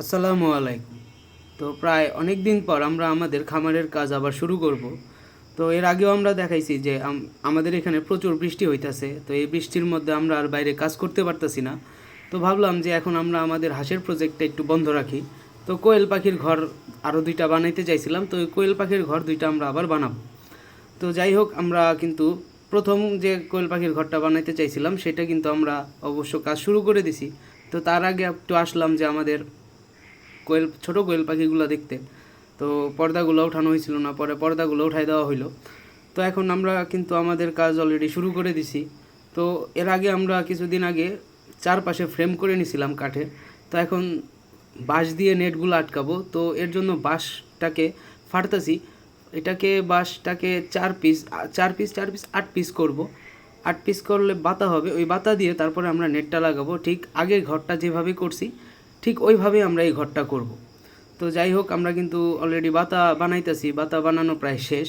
আসসালামু আলাইকুম। তো প্রায় অনেক দিন পর আমরা আমাদের খামারের কাজ আবার শুরু করব। তো এর আগেও আমরা দেখাইছি যে আমাদের এখানে প্রচুর বৃষ্টি হইতাছে। তো এই বৃষ্টির মধ্যে আমরা আর বাইরে কাজ করতে পারতাছি না। তো ভাবলাম যে এখন আমরা আমাদের হাঁসের প্রজেক্টটা একটু বন্ধ রাখি। তো কোয়েল পাখির ঘর আরও দুইটা বানাইতে চাইছিলাম। তো ওই কোয়েল পাখির ঘর দুইটা আমরা আবার বানাবো। তো যাই হোক, আমরা কিন্তু প্রথম যে কোয়েল পাখির ঘরটা বানাইতে চাইছিলাম, সেটা কিন্তু আমরা অবশ্য কাজ শুরু করে দিছি। তো তার আগে একটু আসলাম যে আমাদের কোয়েল, ছোট কোয়েল পাখিগুলো দেখতে। তো পর্দাগুলো ওঠানো হয়েছিল না, পরে পর্দাগুলো উঠাই দেওয়া হইল। তো এখন আমরা কিন্তু আমাদের কাজ অলরেডি শুরু করে দিছি। তো এর আগে আমরা কিছুদিন আগে চারপাশে ফ্রেম করে নিছিলাম কাঠের। তো এখন বাঁশ দিয়ে নেটগুলো আটকাবো। তো এর জন্য বাঁশটাকে ফাটতাছি। এটাকে, বাঁশটাকে চার পিস চার পিস চার পিস আট পিস করব। আট পিস করলে বাতা হবে। ওই বাতা দিয়ে তারপরে আমরা নেটটা লাগাবো। ঠিক আগে ঘরটা যেভাবে করছি ঠিক ওইভাবে আমরা এই ঘরটা করব। তো যাই হোক, আমরা কিন্তু অলরেডি বাতা বানাইতেছি, বাতা বানানো প্রায় শেষ।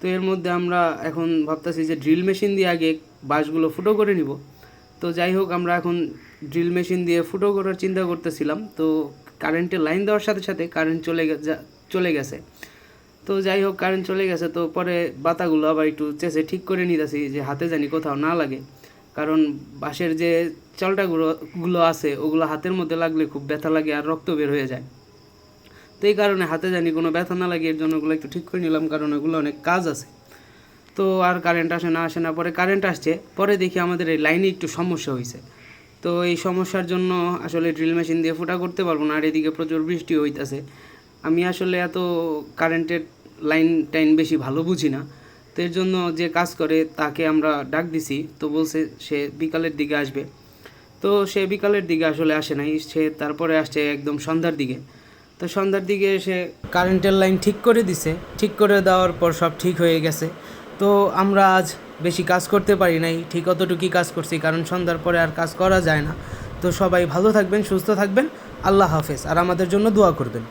তো এর মধ্যে আমরা এখন ভাবতেছি যে ড্রিল মেশিন দিয়ে আগে বাঁশগুলো ফুটো করে নিব। তো যাই হোক, আমরা এখন ড্রিল মেশিন দিয়ে ফুটো করার চিন্তা করতেছিলাম। তো কারেন্টের লাইন দেওয়ার সাথে সাথে কারেন্ট চলে চলে গেছে। তো যাই হোক কারেন্ট চলে গেছে। তো পরে বাতাগুলো আবার একটু চেষে ঠিক করে নিতেছি যে হাতে জানি কোথাও না লাগে। কারণ বাঁশের যে চালটাগুলো গুলো আছে, ওগুলো হাতের মধ্যে লাগলে খুব ব্যথা লাগে আর রক্ত বের হয়ে যায়। তো এই কারণে হাতে জানি কোনো ব্যথা না লাগে, এর জন্য ওগুলো একটু ঠিক করে নিলাম, কারণ ওগুলো অনেক কাজ আছে। তো আর কারেন্ট আসে না আসে না, পরে কারেন্ট আসছে, পরে দেখি আমাদের এই লাইনে একটু সমস্যা হয়েছে তো এই সমস্যার জন্য আসলে ড্রিল মেশিন দিয়ে ফোটা করতে পারব না, আর এদিকে প্রচুর বৃষ্টি হইতেছে। আমি আসলে এত কারেন্টের লাইন টাইন বেশি ভালো বুঝি না। তো এর জন্য যে কাজ করে, তাকে আমরা ডাক দিছি। তো বলছে সে বিকালের দিকে আসবে। তো সে বিকালের দিকে আসলে আসে নাই। সে তারপরে আসছে একদম সন্ধ্যার দিকে। তো সন্ধ্যার দিকে এসে কারেন্টের লাইন ঠিক করে দিছে। ঠিক করে দেওয়ার পর সব ঠিক হয়ে গেছে। তো আমরা আজ বেশি কাজ করতে পারি নাই। ঠিক অতটুকুই কাজ করছি, কারণ সন্ধ্যার পরে আর কাজ করা যায় না। তো সবাই ভালো থাকবেন, সুস্থ থাকবেন। আল্লাহ হাফেজ। আর আমাদের জন্য দোয়া করবেন।